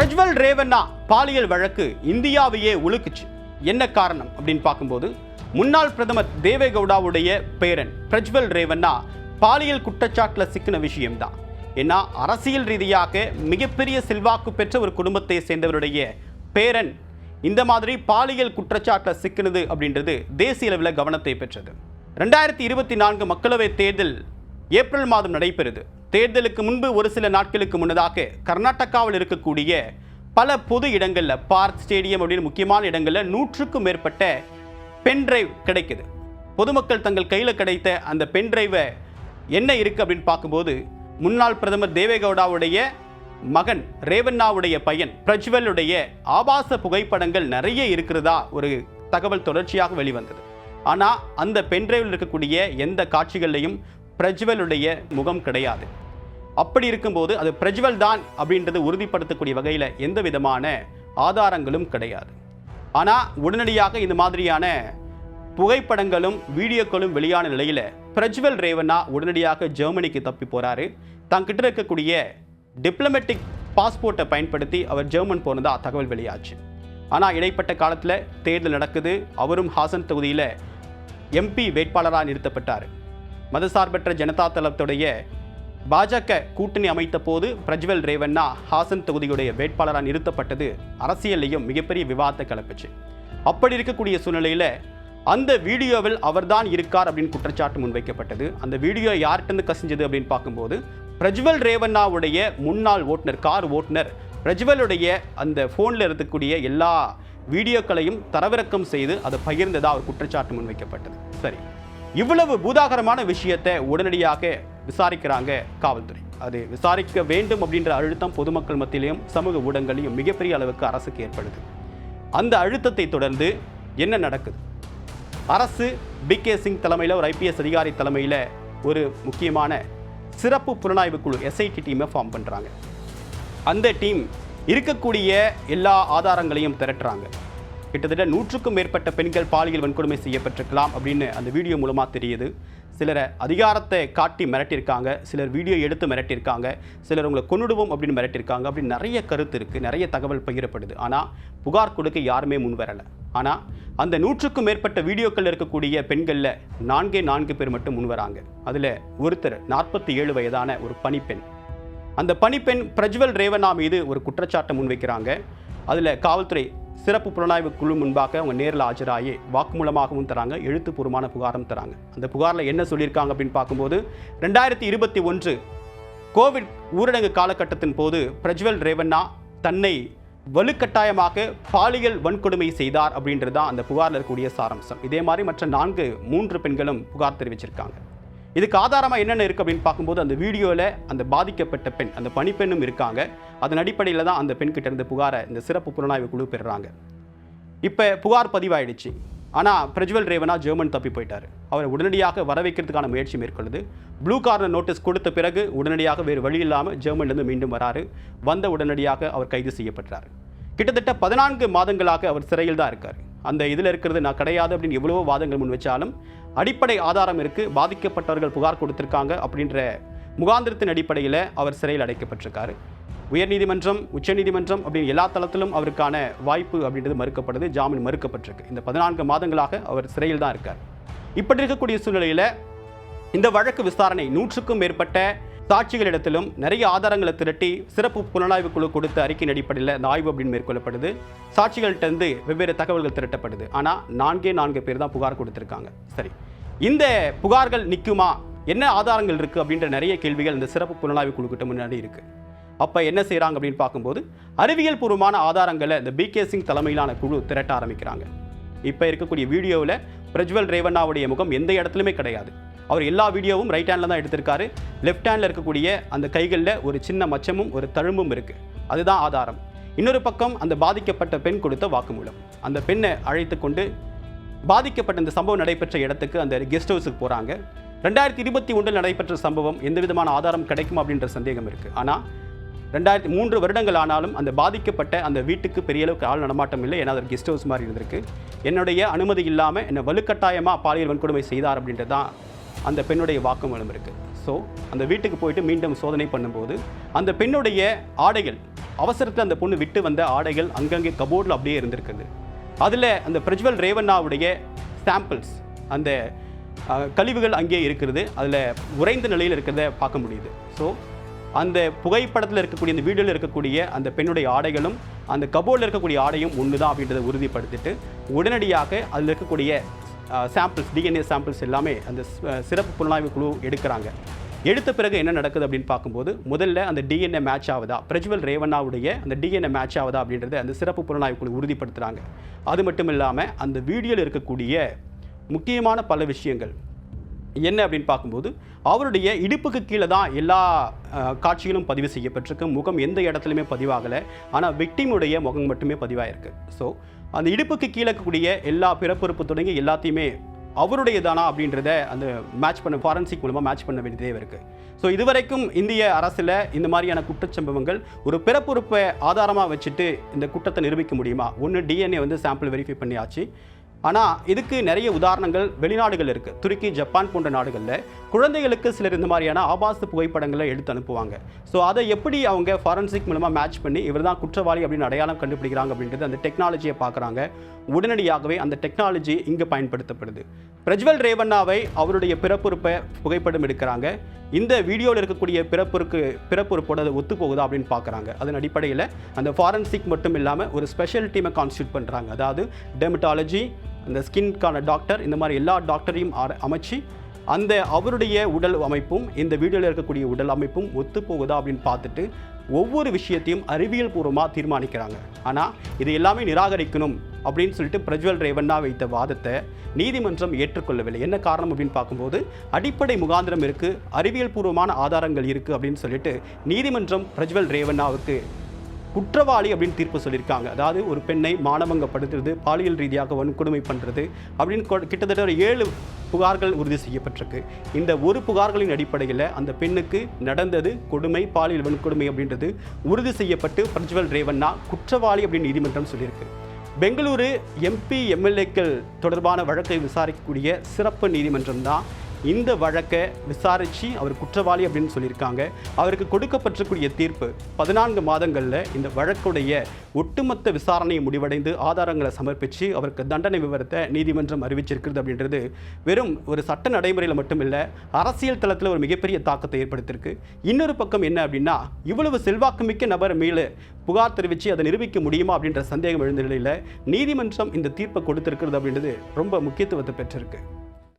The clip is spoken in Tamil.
பிரஜ்வல் ரேவண்ணா பாலியல் வழக்கு இந்தியாவையே உலுக்குச்சு. என்ன காரணம் அப்படின்னு பார்க்கும்போது முன்னாள் பிரதமர் தேவேகவுடாவுடைய பேரன் பிரஜ்வல் ரேவண்ணா பாலியல் குற்றச்சாட்டில் சிக்கின விஷயம்தான். ஏன்னா அரசியல் ரீதியாக மிகப்பெரிய செல்வாக்கு பெற்ற ஒரு குடும்பத்தை சேர்ந்தவருடைய பேரன் இந்த மாதிரி பாலியல் குற்றச்சாட்டில் சிக்கினது அப்படின்றது தேசிய அளவில் கவனத்தை பெற்றது. ரெண்டாயிரத்தி இருபத்தி நான்கு மக்களவைத் தேர்தல் ஏப்ரல் மாதம் நடைபெறுது. தேர்தலுக்கு முன்பு ஒரு சில நாட்களுக்கு முன்னதாக கர்நாடகாவில் இருக்கக்கூடிய பல பொது இடங்களில் பார்க் ஸ்டேடியம் அப்படின்னு முக்கியமான இடங்களில் நூற்றுக்கும் மேற்பட்ட பென் டிரைவ் கிடைக்குது. பொதுமக்கள் தங்கள் கையில் கிடைத்த அந்த பென் டிரைவை என்ன இருக்குது அப்படின்னு பார்க்கும்போது முன்னாள் பிரதமர் தேவேகவுடாவுடைய மகன் ரேவண்ணாவுடைய பையன் பிரஜ்வலுடைய ஆபாச புகைப்படங்கள் நிறைய இருக்கிறதா ஒரு தகவல் தொடர்ச்சியாக வெளிவந்தது. ஆனால் அந்த பென்ட்ரைவில் இருக்கக்கூடிய எந்த காட்சிகள்லையும் பிரஜ்வலுடைய முகம் கிடையாது. அப்படி இருக்கும்போது அது பிரஜ்வல் தான் அப்படின்றது உறுதிப்படுத்தக்கூடிய வகையில் எந்த விதமான ஆதாரங்களும் கிடையாது. ஆனால் உடனடியாக இந்த மாதிரியான புகைப்படங்களும் வீடியோக்களும் வெளியான நிலையில் பிரஜ்வல் ரேவண்ணா உடனடியாக ஜெர்மனிக்கு தப்பி போகிறாரு தங்கிட்ட இருக்கக்கூடிய டிப்ளமேட்டிக் பாஸ்போர்ட்டை பயன்படுத்தி அவர் ஜெர்மன் போனதா தகவல் வெளியாச்சு. ஆனால் இடைப்பட்ட காலத்தில் தேர்தல் நடக்குது. அவரும் ஹாசன் தொகுதியில் எம்பி வேட்பாளராக நிறுத்தப்பட்டார். மதசார்பற்ற ஜனதா தளத்துடைய பாஜக கூட்டணி அமைத்த போது பிரஜ்வல் ரேவண்ணா ஹாசன் தொகுதியுடைய வேட்பாளராக நிறுத்தப்பட்டது அரசியல்லையும் மிகப்பெரிய விவாதத்தை கிளப்புச்சு. அப்படி இருக்கக்கூடிய சூழ்நிலையில் அந்த வீடியோவில் அவர்தான் இருக்கார் அப்படின்னு குற்றச்சாட்டு முன்வைக்கப்பட்டது. அந்த வீடியோ யார்கிட்டருந்து கசிஞ்சது அப்படின்னு பார்க்கும்போது பிரஜ்வல் ரேவண்ணாவுடைய முன்னாள் ஓட்டுநர் கார் ஓட்டுநர் பிரஜ்வலுடைய அந்த ஃபோனில் இருக்கக்கூடிய எல்லா வீடியோக்களையும் தரவிறக்கம் செய்து அதை பகிர்ந்ததாக ஒரு குற்றச்சாட்டு முன்வைக்கப்பட்டது. சரி. இவ்வளவு பூதாகரமான விஷயத்தை உடனடியாக விசாரிக்கிறாங்க காவல்துறை. அது விசாரிக்க வேண்டும் அப்படின்ற அழுத்தம் பொதுமக்கள் மத்தியிலையும் சமூக ஊடகங்களையும் மிகப்பெரிய அளவுக்கு அரசுக்கு ஏற்படுது. அந்த அழுத்தத்தை தொடர்ந்து என்ன நடக்குது? அரசு பி கே சிங் தலைமையில் ஒரு ஐபிஎஸ் அதிகாரி தலைமையில் ஒரு முக்கியமான சிறப்பு புலனாய்வு குழு எஸ்ஐடி டீமை ஃபார்ம் பண்ணுறாங்க அந்த டீம் இருக்கக்கூடிய எல்லா ஆதாரங்களையும் திரட்டுறாங்க. கிட்டத்தட்ட நூற்றுக்கும் மேற்பட்ட பெண்கள் பாலியல் வன்கொடுமை செய்யப்பட்டிருக்கலாம் அப்படின்னு அந்த வீடியோ மூலமாக தெரியுது. சிலரை அதிகாரத்தை காட்டி மிரட்டியிருக்காங்க சிலர் வீடியோ எடுத்து மிரட்டியிருக்காங்க சிலர் உங்களை கொன்னுடுவோம் அப்படின்னு மிரட்டியிருக்காங்க அப்படின்னு நிறைய கருத்து இருக்குது நிறைய தகவல் பகிரப்படுது. ஆனால் புகார் கொடுக்க யாருமே முன் வரலை. ஆனால் அந்த நூற்றுக்கும் மேற்பட்ட வீடியோக்கள் இருக்கக்கூடிய பெண்களில் நான்கே நான்கு பேர் மட்டும் முன் வராங்க. அதில் ஒருத்தர் நாற்பத்தி ஏழு வயதான ஒரு பணிப்பெண். அந்த பணிப்பெண் பிரஜ்வல் ரேவண்ணா மீது ஒரு குற்றச்சாட்டை முன்வைக்கிறாங்க. அதில் காவல்துறை சிறப்பு புலனாய்வு குழு முன்பாக அவங்க நேரில் ஆஜராகி வாக்குமூலமாகவும் தராங்க எழுத்துப்பூர்வமான புகாரும் தராங்க. அந்த புகாரில் என்ன சொல்லியிருக்காங்க அப்படின்னு பார்க்கும்போது ரெண்டாயிரத்தி இருபத்தி ஒன்று கோவிட் ஊரடங்கு காலகட்டத்தின் போது பிரஜ்வல் ரேவண்ணா தன்னை வலுக்கட்டாயமாக பாலியல் வன்கொடுமை செய்தார் அப்படின்றது தான் அந்த புகாரில் இருக்கக்கூடிய சாராம்சம். இதே மாதிரி மற்ற நான்கு மூன்று பெண்களும் புகார் தெரிவிச்சிருக்காங்க. இதுக்கு ஆதாரமாக என்னென்ன இருக்குது அப்படின்னு பார்க்கும்போது அந்த வீடியோவில் அந்த பாதிக்கப்பட்ட பெண் அந்த பணிப்பெண்ணும் இருக்காங்க. அதன் அடிப்படையில் தான் அந்த பெண்கிட்ட இருந்து புகாரை இந்த சிறப்பு புலனாய்வு குழு பெறுறாங்க. இப்போ புகார் பதிவாயிடுச்சு. ஆனால் பிரஜ்வல் ரேவனா ஜெர்மன் தப்பி போயிட்டார். அவரை உடனடியாக வர வைக்கிறதுக்கான முயற்சி மேற்கொள்ளுது. ப்ளூ கார்னர் நோட்டீஸ் கொடுத்த பிறகு உடனடியாக வேறு வழி இல்லாமல் ஜெர்மன்லேருந்து மீண்டும் வராரு. வந்த உடனடியாக அவர் கைது செய்யப்பட்டார். கிட்டத்தட்ட பதினான்கு மாதங்களாக அவர் சிறையில் தான் இருக்கார். அந்த இதில் இருக்கிறது நான் கிடையாது அப்படின்னு எவ்வளவோ வாதங்கள் முன் வச்சாலும் அடிப்படை ஆதாரம் இருக்குது பாதிக்கப்பட்டவர்கள் புகார் கொடுத்துருக்காங்க அப்படின்ற முகாந்திரத்தின் அடிப்படையில் அவர் சிறையில் அடைக்கப்பட்டிருக்காரு. உயர்நீதிமன்றம் உச்சநீதிமன்றம் அப்படின்னு எல்லா தளத்திலும் அவருக்கான வாய்ப்பு அப்படின்றது மறுக்கப்படுது ஜாமீன் மறுக்கப்பட்டிருக்கு. இந்த பதினான்கு மாதங்களாக அவர் சிறையில் தான் இருக்கார். இப்படி இருக்கக்கூடிய சூழ்நிலையில் இந்த வழக்கு விசாரணை நூற்றுக்கும் மேற்பட்ட சாட்சிகளிடத்திலும் நிறைய ஆதாரங்களை திரட்டி சிறப்பு புலனாய்வு குழு கொடுத்த அறிக்கையின் அடிப்படையில் இந்த ஆய்வு அப்படின்னு மேற்கொள்ளப்படுது. சாட்சிகள்கிட்டருந்து வெவ்வேறு தகவல்கள் திரட்டப்படுது. ஆனால் நான்கே நான்கு பேர் தான் புகார் கொடுத்துருக்காங்க. சரி இந்த புகார்கள் நிற்குமா என்ன ஆதாரங்கள் இருக்குது அப்படின்ற நிறைய கேள்விகள் இந்த சிறப்பு புலனாய்வு குழுக்கிட்ட முன்னாடி இருக்குது அப்போ என்ன செய்கிறாங்க அப்படின்னு பார்க்கும்போது அறிவியல் பூர்வமான ஆதாரங்களை இந்த பி கே சிங் தலைமையிலான குழு திரட்ட ஆரம்பிக்கிறாங்க. இப்போ இருக்கக்கூடிய வீடியோவில் பிரஜ்வல் ரேவண்ணாவுடைய முகம் எந்த இடத்துலையுமே கிடையாது. அவர் எல்லா வீடியோவும் ரைட் ஹேண்டில் தான் எடுத்திருக்காரு. லெஃப்ட் ஹேண்டில் இருக்கக்கூடிய அந்த கைகளில் ஒரு சின்ன மச்சமும் ஒரு தழும்பும் இருக்குது அதுதான் ஆதாரம். இன்னொரு பக்கம் அந்த பாதிக்கப்பட்ட பெண் கொடுத்த வாக்குமூலம். அந்த பெண்ணை அழைத்து கொண்டு பாதிக்கப்பட்ட இந்த சம்பவம் நடைபெற்ற இடத்துக்கு அந்த கெஸ்ட் ஹவுஸுக்கு போகிறாங்க ரெண்டாயிரத்தி இருபத்தி ஒன்றில் நடைபெற்ற சம்பவம் எந்த விதமான ஆதாரம் கிடைக்கும் அப்படின்ற சந்தேகம் இருக்குது ஆனால் ரெண்டாயிரத்தி மூன்று வருடங்கள் ஆனாலும் அந்த பாதிக்கப்பட்ட அந்த வீட்டுக்கு பெரிய அளவுக்கு ஆள் நடமாட்டம் இல்லை. ஏன்னா அது கெஸ்ட் ஹவுஸ் மாதிரி இருந்திருக்கு. என்னுடைய அனுமதி இல்லாமல் என்னை வலுக்கட்டாயமாக பாலியல் வன்கொடுமை செய்தார் அப்படின்றது தான் அந்த பெண்ணுடைய வாக்குமூலம் இருக்குது ஸோ அந்த வீட்டுக்கு போயிட்டு மீண்டும் சோதனை பண்ணும்போது அந்த பெண்ணுடைய ஆடைகள் அவசரத்தில் அந்த பொண்ணு விட்டு வந்த ஆடைகள் அங்கங்கே கபோர்டில் அப்படியே இருந்திருக்குது. அதில் அந்த பிரஜ்வல் ரேவண்ணாவுடைய சாம்பிள்ஸ் அந்த கழிவுகள் அங்கேயே இருக்கிறது. அதில் உறைந்த நிலையில் இருக்கிறத பார்க்க முடியுது. ஸோ அந்த புகைப்படத்தில் இருக்கக்கூடிய அந்த வீடியோவில் இருக்கக்கூடிய அந்த பெண்ணுடைய ஆடைகளும் அந்த கபோர்டில் இருக்கக்கூடிய ஆடையும் ஒன்று தான் அப்படின்றத உறுதிப்படுத்திட்டு உடனடியாக அதில் இருக்கக்கூடிய சாம்பிள்ஸ் டிஎன்ஏ சாம்பிள்ஸ் எல்லாமே அந்த சிறப்பு புலனாய்வு குழு எடுக்கிறாங்க. எடுத்த பிறகு என்ன நடக்குது அப்படின்னு பார்க்கும்போது முதல்ல அந்த டிஎன்ஏ மேட்ச் ஆகுதா? பிரஜ்வல் ரேவண்ணாவுடைய அந்த டிஎன்ஏ மேட்ச் ஆகுதா அப்படின்றத அந்த சிறப்பு புலனாய்வு குழு உறுதிப்படுத்துகிறாங்க அது மட்டும் இல்லாமல் அந்த வீடியோவில் இருக்கக்கூடிய முக்கியமான பல விஷயங்கள் என்ன அப்படின்னு பார்க்கும்போது அவருடைய இடுப்புக்கு கீழே தான் எல்லா காட்சிகளும் பதிவு செய்யப்பட்டிருக்கு. முகம் எந்த இடத்துலையுமே பதிவாகலை. ஆனால் விக்டிமுடைய முகம் மட்டுமே பதிவாயிருக்கு. ஸோ அந்த இடுப்புக்கு கீழே இருக்கக்கூடிய எல்லா பிறப்புறுப்பு தொடங்கி எல்லாத்தையுமே அவருடையதானா அப்படின்றத அந்த மேட்ச் பண்ண ஃபாரன்சிக் மூலமாக மேட்ச் பண்ண வேண்டியதே இருக்குது ஸோ இதுவரைக்கும் இந்திய அரசில் இந்த மாதிரியான குற்றச்சம்பவங்கள் ஒரு பிறப்புறுப்பை ஆதாரமாக வச்சுட்டு இந்த குற்றத்தை நிரூபிக்க முடியுமா? ஒன்று டிஎன்ஏ வந்து சாம்பிள் வெரிஃபை பண்ணியாச்சு. ஆனால் இதுக்கு நிறைய உதாரணங்கள் வெளிநாடுகள் இருக்குது துருக்கி ஜப்பான் போன்ற நாடுகளில் குழந்தைகளுக்கு சிலர் இந்த மாதிரியான ஆபாச புகைப்படங்களை எடுத்து அனுப்புவாங்க. ஸோ அதை எப்படி அவங்க ஃபாரன்சிக் மூலமாக மேட்ச் பண்ணி இவர் தான் குற்றவாளி அப்படின்னு அடையாளம் கண்டுபிடிக்கிறாங்க அப்படின்றது அந்த டெக்னாலஜியை பார்க்குறாங்க. உடனடியாகவே அந்த டெக்னாலஜி இங்கே பயன்படுத்தப்படுது. பிரஜ்வல் ரேவண்ணாவை அவருடைய பிறப்புறுப்பை புகைப்படம் எடுக்கிறாங்க. இந்த வீடியோவில் இருக்கக்கூடிய பிறப்புருக்கு பிறப்புறுப்போட அது ஒத்து போகுதா அப்படின்னு பார்க்குறாங்க. அதன் அடிப்படையில் அந்த ஃபாரன்சிக் மட்டும் இல்லாமல் ஒரு ஸ்பெஷல் டீமை கான்ஸ்டியூட் பண்ணுறாங்க அதாவது டெமட்டாலஜி அந்த ஸ்கின்கான டாக்டர் இந்த மாதிரி எல்லா டாக்டரையும் அமைச்சு அந்த அவருடைய உடல் அமைப்பும் இந்த வீடியோவில் இருக்கக்கூடிய உடல் அமைப்பும் ஒத்து போகுதா அப்படின்னு பார்த்துட்டு ஒவ்வொரு விஷயத்தையும் அறிவியல் பூர்வமாக தீர்மானிக்கிறாங்க. ஆனால் இது எல்லாமே நிராகரிக்கணும் அப்படின்னு சொல்லிட்டு பிரஜ்வல் ரேவண்ணா வைத்த வாதத்தை நீதிமன்றம் ஏற்றுக்கொள்ளவில்லை. என்ன காரணம் அப்படின்னு பார்க்கும்போது அடிப்படை முகாந்திரம் இருக்குது அறிவியல் பூர்வமான ஆதாரங்கள் இருக்குது அப்படின்னு சொல்லிட்டு நீதிமன்றம் பிரஜ்வல் ரேவண்ணாவுக்கு குற்றவாளி அப்படின்னு தீர்ப்பு சொல்லியிருக்காங்க. அதாவது ஒரு பெண்ணை மானபங்கப்படுத்துறது பாலியல் ரீதியாக வன்கொடுமை பண்ணுறது அப்படின்னு கொ- கிட்டத்தட்ட ஒரு ஏழு புகார்கள் உறுதி செய்யப்பட்டிருக்கு. இந்த ஒரு புகார்களின் அடிப்படையில் அந்த பெண்ணுக்கு நடந்தது கொடுமை பாலியல் வன்கொடுமை அப்படின்றது உறுதி செய்யப்பட்டு பிரஜ்வல் ரேவண்ணா குற்றவாளி அப்படின்னு நீதிமன்றம் சொல்லியிருக்கு. பெங்களூரு எம்பி எம்எல்ஏக்கள் தொடர்பான வழக்கை விசாரிக்கக்கூடிய சிறப்பு நீதிமன்றம் தான் இந்த வழக்கை விசாரித்து அவர் குற்றவாளி அப்படின்னு சொல்லியிருக்காங்க. அவருக்கு கொடுக்கப்பட்டிருக்கூடிய தீர்ப்பு பதினான்கு மாதங்களில் இந்த வழக்குடைய ஒட்டுமொத்த விசாரணையை முடிவடைந்து ஆதாரங்களை சமர்ப்பித்து அவருக்கு தண்டனை விவரத்தை நீதிமன்றம் அறிவிச்சிருக்கிறது அப்படின்றது வெறும் ஒரு சட்ட நடைமுறையில் மட்டும் இல்லை அரசியல் தளத்தில் ஒரு மிகப்பெரிய தாக்கத்தை ஏற்படுத்தியிருக்கு. இன்னொரு பக்கம் என்ன அப்படின்னா இவ்வளவு செல்வாக்குமிக்க நபர் மேலே புகார் தெரிவித்து அதை நிரூபிக்க முடியுமா அப்படின்ற சந்தேகம் எழுந்த நிலையில் நீதிமன்றம் இந்த தீர்ப்பை கொடுத்திருக்கிறது அப்படின்றது ரொம்ப முக்கியத்துவத்தை பெற்றிருக்கு.